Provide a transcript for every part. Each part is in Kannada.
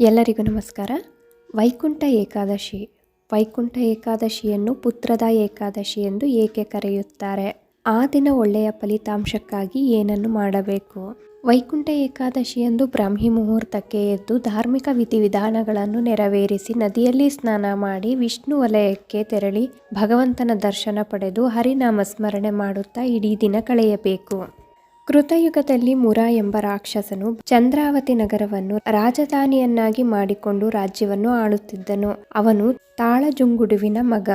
ಎಲ್ಲರಿಗೂ ನಮಸ್ಕಾರ. ವೈಕುಂಠ ಏಕಾದಶಿ. ವೈಕುಂಠ ಏಕಾದಶಿಯನ್ನು ಪುತ್ರದ ಏಕಾದಶಿ ಎಂದು ಏಕೆ ಕರೆಯುತ್ತಾರೆ? ಆ ದಿನ ಒಳ್ಳೆಯ ಫಲಿತಾಂಶಕ್ಕಾಗಿ ಏನನ್ನು ಮಾಡಬೇಕು? ವೈಕುಂಠ ಏಕಾದಶಿಯಂದು ಬ್ರಾಹ್ಮಿ ಮುಹೂರ್ತಕ್ಕೆ ಎದ್ದು ಧಾರ್ಮಿಕ ವಿಧಿವಿಧಾನಗಳನ್ನು ನೆರವೇರಿಸಿ ನದಿಯಲ್ಲಿ ಸ್ನಾನ ಮಾಡಿ ವಿಷ್ಣು ವಲಯಕ್ಕೆ ತೆರಳಿ ಭಗವಂತನ ದರ್ಶನ ಪಡೆದು ಹರಿನಾಮ ಸ್ಮರಣೆ ಮಾಡುತ್ತಾ ಇಡೀ ದಿನ ಕಳೆಯಬೇಕು. ಕೃತಯುಗದಲ್ಲಿ ಮುರ ಎಂಬ ರಾಕ್ಷಸನು ಚಂದ್ರಾವತಿ ನಗರವನ್ನು ರಾಜಧಾನಿಯನ್ನಾಗಿ ಮಾಡಿಕೊಂಡು ರಾಜ್ಯವನ್ನು ಆಳುತ್ತಿದ್ದನು. ಅವನು ತಾಳಜುಂಗುಡುವಿನ ಮಗ.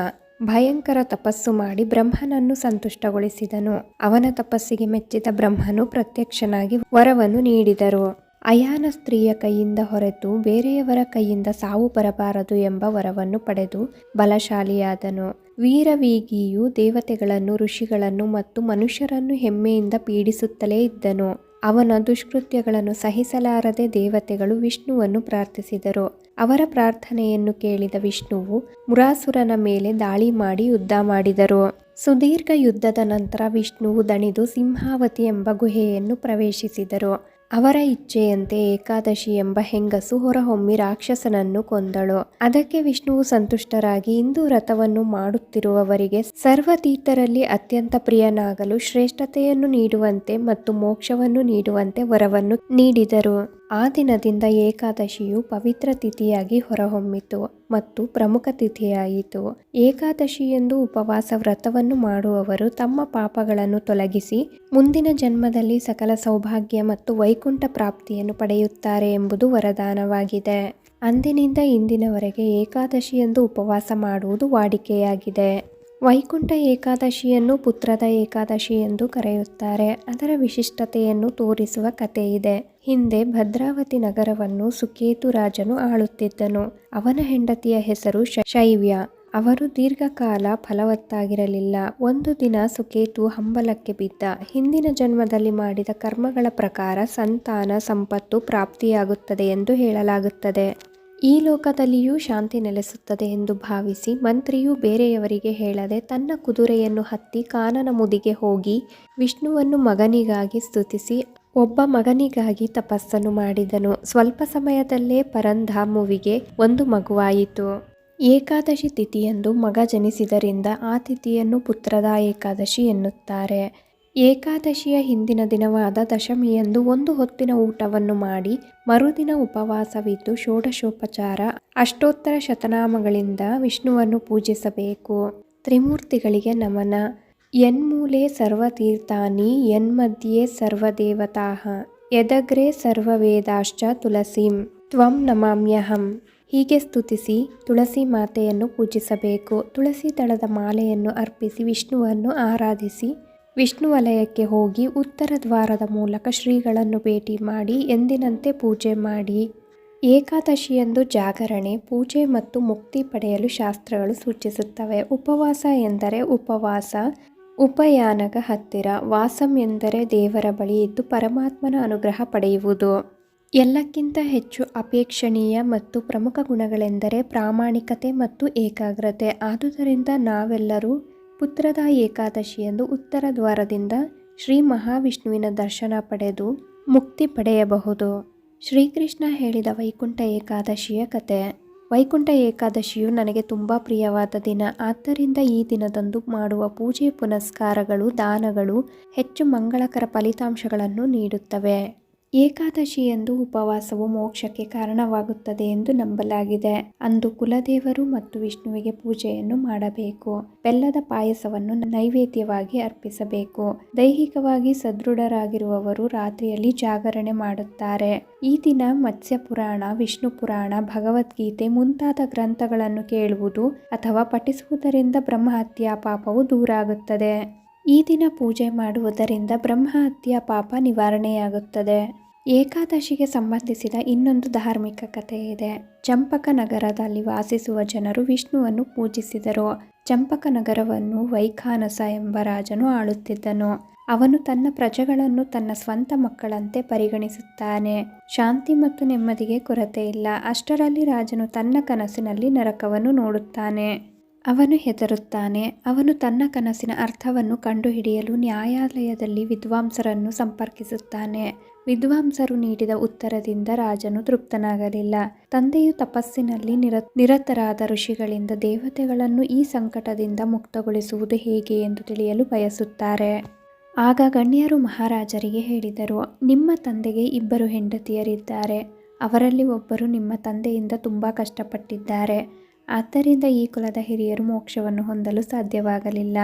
ಭಯಂಕರ ತಪಸ್ಸು ಮಾಡಿ ಬ್ರಹ್ಮನನ್ನು ಸಂತುಷ್ಟಗೊಳಿಸಿದನು. ಅವನ ತಪಸ್ಸಿಗೆ ಮೆಚ್ಚಿದ ಬ್ರಹ್ಮನು ಪ್ರತ್ಯಕ್ಷನಾಗಿ ವರವನ್ನು ನೀಡಿದರು. ಅಯಾನ ಸ್ತ್ರೀಯ ಕೈಯಿಂದ ಹೊರತು ಬೇರೆಯವರ ಕೈಯಿಂದ ಸಾವು ಬರಬಾರದು ಎಂಬ ವರವನ್ನು ಪಡೆದು ಬಲಶಾಲಿಯಾದನು. ವೀರವೀಗಿಯು ದೇವತೆಗಳನ್ನು, ಋಷಿಗಳನ್ನು ಮತ್ತು ಮನುಷ್ಯರನ್ನು ಹೆಮ್ಮೆಯಿಂದ ಪೀಡಿಸುತ್ತಲೇ ಇದ್ದನು. ಅವನ ದುಷ್ಕೃತ್ಯಗಳನ್ನು ಸಹಿಸಲಾರದೆ ದೇವತೆಗಳು ವಿಷ್ಣುವನ್ನು ಪ್ರಾರ್ಥಿಸಿದರು. ಅವರ ಪ್ರಾರ್ಥನೆಯನ್ನು ಕೇಳಿದ ವಿಷ್ಣುವು ಮುರಾಸುರನ ಮೇಲೆ ದಾಳಿ ಮಾಡಿ ಯುದ್ಧ ಮಾಡಿದರು. ಸುದೀರ್ಘ ಯುದ್ಧದ ನಂತರ ವಿಷ್ಣುವು ದಣಿದು ಸಿಂಹಾವತಿ ಎಂಬ ಗುಹೆಯನ್ನು ಪ್ರವೇಶಿಸಿದರು. ಅವರ ಇಚ್ಛೆಯಂತೆ ಏಕಾದಶಿ ಎಂಬ ಹೆಂಗಸು ಹೊರಹೊಮ್ಮಿ ರಾಕ್ಷಸನನ್ನು ಕೊಂದಳು. ಅದಕ್ಕೆ ವಿಷ್ಣುವು ಸಂತುಷ್ಟರಾಗಿ ಇಂದು ವ್ರತವನ್ನು ಮಾಡುತ್ತಿರುವವರಿಗೆ ಸರ್ವತೀರ್ಥರಲ್ಲಿ ಅತ್ಯಂತ ಪ್ರಿಯನಾಗಲು ಶ್ರೇಷ್ಠತೆಯನ್ನು ನೀಡುವಂತೆ ಮತ್ತು ಮೋಕ್ಷವನ್ನು ನೀಡುವಂತೆ ವರವನ್ನು ನೀಡಿದರು. ಆ ದಿನದಿಂದ ಏಕಾದಶಿಯು ಪವಿತ್ರ ತಿಥಿಯಾಗಿ ಹೊರಹೊಮ್ಮಿತು ಮತ್ತು ಪ್ರಮುಖ ತಿಥಿಯಾಯಿತು. ಏಕಾದಶಿಯೆಂದು ಉಪವಾಸ ವ್ರತವನ್ನು ಮಾಡುವವರು ತಮ್ಮ ಪಾಪಗಳನ್ನು ತೊಲಗಿಸಿ ಮುಂದಿನ ಜನ್ಮದಲ್ಲಿ ಸಕಲ ಸೌಭಾಗ್ಯ ಮತ್ತು ವೈಕುಂಠ ಪ್ರಾಪ್ತಿಯನ್ನು ಪಡೆಯುತ್ತಾರೆ ಎಂಬುದು ವರದಾನವಾಗಿದೆ. ಅಂದಿನಿಂದ ಇಂದಿನವರೆಗೆ ಏಕಾದಶಿಯೆಂದು ಉಪವಾಸ ಮಾಡುವುದು ವಾಡಿಕೆಯಾಗಿದೆ. ವೈಕುಂಠ ಏಕಾದಶಿಯನ್ನು ಪುತ್ರದ ಏಕಾದಶಿ ಎಂದು ಕರೆಯುತ್ತಾರೆ. ಅದರ ವಿಶಿಷ್ಟತೆಯನ್ನು ತೋರಿಸುವ ಕಥೆ ಇದೆ ಹಿಂದೆ ಭದ್ರಾವತಿ ನಗರವನ್ನು ಸುಕೇತು ರಾಜನು ಆಳುತ್ತಿದ್ದನು. ಅವನ ಹೆಂಡತಿಯ ಹೆಸರು ಶೈವ್ಯ. ಅವರು ದೀರ್ಘಕಾಲ ಫಲವತ್ತಾಗಿರಲಿಲ್ಲ. ಒಂದು ದಿನ ಸುಕೇತು ಹಂಬಲಕ್ಕೆ ಬಿದ್ದ. ಹಿಂದಿನ ಜನ್ಮದಲ್ಲಿ ಮಾಡಿದ ಕರ್ಮಗಳ ಪ್ರಕಾರ ಸಂತಾನ, ಸಂಪತ್ತು, ಪ್ರಾಪ್ತಿಯಾಗುತ್ತದೆ ಎಂದು ಹೇಳಲಾಗುತ್ತದೆ. ಈ ಲೋಕದಲ್ಲಿಯೂ ಶಾಂತಿ ನೆಲೆಸುತ್ತದೆ ಎಂದು ಭಾವಿಸಿ ಮಂತ್ರಿಯು ಬೇರೆಯವರಿಗೆ ಹೇಳದೆ ತನ್ನ ಕುದುರೆಯನ್ನು ಹತ್ತಿ ಕಾನನ ಮುದಿಗೆ ಹೋಗಿ ವಿಷ್ಣುವನ್ನು ಮಗನಿಗಾಗಿ ಸ್ತುತಿಸಿ ಒಬ್ಬ ಮಗನಿಗಾಗಿ ತಪಸ್ಸನ್ನು ಮಾಡಿದನು. ಸ್ವಲ್ಪ ಸಮಯದಲ್ಲೇ ಪರಂಧಾಮುವಿಗೆ ಒಂದು ಮಗುವಾಯಿತು. ಏಕಾದಶಿ ತಿಥಿಯಂದು ಮಗ ಜನಿಸಿದರಿಂದ ಆ ತಿಥಿಯನ್ನು ಪುತ್ರದ ಏಕಾದಶಿ ಎನ್ನುತ್ತಾರೆ. ಏಕಾದಶಿಯ ಹಿಂದಿನ ದಿನವಾದ ದಶಮಿಯಂದು ಒಂದು ಹೊತ್ತಿನ ಊಟವನ್ನು ಮಾಡಿ ಮರುದಿನ ಉಪವಾಸವಿದ್ದು ಷೋಡಶೋಪಚಾರ, ಅಷ್ಟೋತ್ತರ ಶತನಾಮಗಳಿಂದ ವಿಷ್ಣುವನ್ನು ಪೂಜಿಸಬೇಕು. ತ್ರಿಮೂರ್ತಿಗಳಿಗೆ ನಮನ. ಯನ್ಮೂಲೆ ಸರ್ವತೀರ್ಥಾನಿ ಯನ್ಮಧ್ಯೆ ಸರ್ವದೇವತಾ. ಯದಗ್ರೆ ಸರ್ವವೇದಾಶ್ಚ ತುಳಸೀಂ ತ್ವಂ ನಮಾಮ್ಯಹಂ. ಹೀಗೆ ಸ್ತುತಿಸಿ ತುಳಸಿ ಮಾತೆಯನ್ನು ಪೂಜಿಸಬೇಕು. ತುಳಸಿ ದಳದ ಮಾಲೆಯನ್ನು ಅರ್ಪಿಸಿ ವಿಷ್ಣುವನ್ನು ಆರಾಧಿಸಿ ವಿಷ್ಣು ವಲಯಕ್ಕೆ ಹೋಗಿ ಉತ್ತರ ದ್ವಾರದ ಮೂಲಕ ಶ್ರೀಗಳನ್ನು ಭೇಟಿ ಮಾಡಿ ಎಂದಿನಂತೆ ಪೂಜೆ ಮಾಡಿ. ಏಕಾದಶಿಯಂದು ಜಾಗರಣೆ, ಪೂಜೆ ಮತ್ತು ಮುಕ್ತಿ ಪಡೆಯಲು ಶಾಸ್ತ್ರಗಳು ಸೂಚಿಸುತ್ತವೆ. ಉಪವಾಸ ಎಂದರೆ ಉಪವಾಸ, ಉಪಯಾನಗ ಹತ್ತಿರ, ವಾಸಂ ಎಂದರೆ ದೇವರ ಬಳಿ ಇದ್ದು ಪರಮಾತ್ಮನ ಅನುಗ್ರಹ ಪಡೆಯುವುದು. ಎಲ್ಲಕ್ಕಿಂತ ಹೆಚ್ಚು ಅಪೇಕ್ಷಣೀಯ ಮತ್ತು ಪ್ರಮುಖ ಗುಣಗಳೆಂದರೆ ಪ್ರಾಮಾಣಿಕತೆ ಮತ್ತು ಏಕಾಗ್ರತೆ. ಆದುದರಿಂದ ನಾವೆಲ್ಲರೂ ಪುತ್ರದ ಏಕಾದಶಿಯಂದು ಉತ್ತರ ದ್ವಾರದಿಂದ ಶ್ರೀ ಮಹಾವಿಷ್ಣುವಿನ ದರ್ಶನ ಪಡೆದು ಮುಕ್ತಿ ಪಡೆಯಬಹುದು. ಶ್ರೀಕೃಷ್ಣ ಹೇಳಿದ ವೈಕುಂಠ ಏಕಾದಶಿಯ ಕತೆ. ವೈಕುಂಠ ಏಕಾದಶಿಯು ನನಗೆ ತುಂಬ ಪ್ರಿಯವಾದ ದಿನ. ಆದ್ದರಿಂದ ಈ ದಿನದಂದು ಮಾಡುವ ಪೂಜೆ ಪುನಸ್ಕಾರಗಳು, ದಾನಗಳು ಹೆಚ್ಚು ಮಂಗಳಕರ ಫಲಿತಾಂಶಗಳನ್ನು ನೀಡುತ್ತವೆ. ಏಕಾದಶಿಯಂದು ಉಪವಾಸವು ಮೋಕ್ಷಕ್ಕೆ ಕಾರಣವಾಗುತ್ತದೆ ಎಂದು ನಂಬಲಾಗಿದೆ. ಅಂದು ಕುಲದೇವರು ಮತ್ತು ವಿಷ್ಣುವಿಗೆ ಪೂಜೆಯನ್ನು ಮಾಡಬೇಕು. ಬೆಲ್ಲದ ಪಾಯಸವನ್ನು ನೈವೇದ್ಯವಾಗಿ ಅರ್ಪಿಸಬೇಕು. ದೈಹಿಕವಾಗಿ ಸದೃಢರಾಗಿರುವವರು ರಾತ್ರಿಯಲ್ಲಿ ಜಾಗರಣೆ ಮಾಡುತ್ತಾರೆ. ಈ ದಿನ ಮತ್ಸ್ಯ ಪುರಾಣ, ವಿಷ್ಣು ಪುರಾಣ, ಭಗವದ್ಗೀತೆ ಮುಂತಾದ ಗ್ರಂಥಗಳನ್ನು ಕೇಳುವುದು ಅಥವಾ ಪಠಿಸುವುದರಿಂದ ಬ್ರಹ್ಮಹತ್ಯಾ ಪಾಪವು ದೂರಾಗುತ್ತದೆ. ಈ ದಿನ ಪೂಜೆ ಮಾಡುವುದರಿಂದ ಬ್ರಹ್ಮಹತ್ಯಾ ಪಾಪ ನಿವಾರಣೆಯಾಗುತ್ತದೆ. ಏಕಾದಶಿಗೆ ಸಂಬಂಧಿಸಿದ ಇನ್ನೊಂದು ಧಾರ್ಮಿಕ ಕಥೆ ಇದೆ. ಚಂಪಕ ನಗರದಲ್ಲಿ ವಾಸಿಸುವ ಜನರು ವಿಷ್ಣುವನ್ನು ಪೂಜಿಸಿದರು. ಚಂಪಕ ನಗರವನ್ನು ವೈಖಾನಸ ಎಂಬ ರಾಜನು ಆಳುತ್ತಿದ್ದನು. ಅವನು ತನ್ನ ಪ್ರಜೆಗಳನ್ನು ತನ್ನ ಸ್ವಂತ ಮಕ್ಕಳಂತೆ ಪರಿಗಣಿಸುತ್ತಾನೆ. ಶಾಂತಿ ಮತ್ತು ನೆಮ್ಮದಿಗೆ ಕೊರತೆ ಇಲ್ಲ. ಅಷ್ಟರಲ್ಲಿ ರಾಜನು ತನ್ನ ಕನಸಿನಲ್ಲಿ ನರಕವನ್ನು ನೋಡುತ್ತಾನೆ. ಅವನು ಹೆದರುತ್ತಾನೆ. ಅವನು ತನ್ನ ಕನಸಿನ ಅರ್ಥವನ್ನು ಕಂಡುಹಿಡಿಯಲು ನ್ಯಾಯಾಲಯದಲ್ಲಿ ವಿದ್ವಾಂಸರನ್ನು ಸಂಪರ್ಕಿಸುತ್ತಾನೆ. ವಿದ್ವಾಂಸರು ನೀಡಿದ ಉತ್ತರದಿಂದ ರಾಜನು ತೃಪ್ತನಾಗಲಿಲ್ಲ. ತಂದೆಯು ತಪಸ್ಸಿನಲ್ಲಿ ನಿರ, ನಿರತರಾದ ಋಷಿಗಳಿಂದ ದೇವತೆಗಳನ್ನು ಈ ಸಂಕಟದಿಂದ ಮುಕ್ತಗೊಳಿಸುವುದು ಹೇಗೆ ಎಂದು ತಿಳಿಯಲು ಬಯಸುತ್ತಾರೆ. ಆಗ ಗಣ್ಯರು ಮಹಾರಾಜರಿಗೆ ಹೇಳಿದರು, ನಿಮ್ಮ ತಂದೆಗೆ ಇಬ್ಬರು ಹೆಂಡತಿಯರಿದ್ದಾರೆ. ಅವರಲ್ಲಿ ಒಬ್ಬರು ನಿಮ್ಮ ತಂದೆಯಿಂದ ತುಂಬ ಕಷ್ಟಪಟ್ಟಿದ್ದಾರೆ. ಆದ್ದರಿಂದ ಈ ಕುಲದ ಹಿರಿಯರು ಮೋಕ್ಷವನ್ನು ಹೊಂದಲು ಸಾಧ್ಯವಾಗಲಿಲ್ಲ.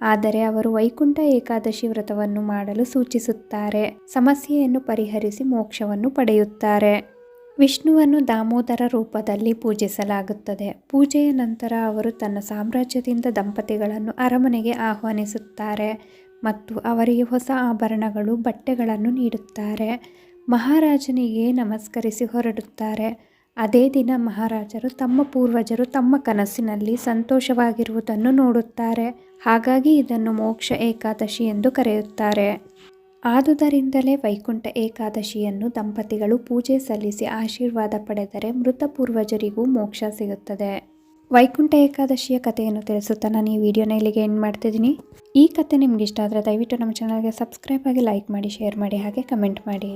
ಆದರೆ ಅವರು ವೈಕುಂಠ ಏಕಾದಶಿ ವ್ರತವನ್ನು ಮಾಡಲು ಸೂಚಿಸುತ್ತಾರೆ. ಸಮಸ್ಯೆಯನ್ನು ಪರಿಹರಿಸಿ ಮೋಕ್ಷವನ್ನು ಪಡೆಯುತ್ತಾರೆ. ವಿಷ್ಣುವನ್ನು ದಾಮೋದರ ರೂಪದಲ್ಲಿ ಪೂಜಿಸಲಾಗುತ್ತದೆ. ಪೂಜೆಯ ನಂತರ ಅವರು ತನ್ನ ಸಾಮ್ರಾಜ್ಯದಿಂದ ದಂಪತಿಗಳನ್ನು ಅರಮನೆಗೆ ಆಹ್ವಾನಿಸುತ್ತಾರೆ ಮತ್ತು ಅವರಿಗೆ ಹೊಸ ಆಭರಣಗಳು, ಬಟ್ಟೆಗಳನ್ನು ನೀಡುತ್ತಾರೆ. ಮಹಾರಾಜನಿಗೆ ನಮಸ್ಕರಿಸಿ ಹೊರಡುತ್ತಾರೆ. ಅದೇ ದಿನ ಮಹಾರಾಜರು ತಮ್ಮ ಪೂರ್ವಜರು ತಮ್ಮ ಕನಸಿನಲ್ಲಿ ಸಂತೋಷವಾಗಿರುವುದನ್ನು ನೋಡುತ್ತಾರೆ. ಹಾಗಾಗಿ ಇದನ್ನು ಮೋಕ್ಷ ಏಕಾದಶಿ ಎಂದು ಕರೆಯುತ್ತಾರೆ. ಆದುದರಿಂದಲೇ ವೈಕುಂಠ ಏಕಾದಶಿಯನ್ನು ದಂಪತಿಗಳು ಪೂಜೆ ಸಲ್ಲಿಸಿ ಆಶೀರ್ವಾದ ಪಡೆದರೆ ಮೃತ ಪೂರ್ವಜರಿಗೂ ಮೋಕ್ಷ ಸಿಗುತ್ತದೆ. ವೈಕುಂಠ ಏಕಾದಶಿಯ ಕಥೆಯನ್ನು ತಿಳಿಸುತ್ತಾ ನಾನು ಈ ವಿಡಿಯೋನ ಇಲ್ಲಿಗೆ ಎಂಡ್ ಮಾಡ್ತಿದ್ದೀನಿ. ಈ ಕತೆ ನಿಮ್ಗೆ ಇಷ್ಟ ಆದರೆ ದಯವಿಟ್ಟು ನಮ್ಮ ಚಾನಲ್ಗೆ ಸಬ್ಸ್ಕ್ರೈಬ್ ಆಗಿ ಲೈಕ್ ಮಾಡಿ ಶೇರ್ ಮಾಡಿ, ಹಾಗೆ ಕಮೆಂಟ್ ಮಾಡಿ.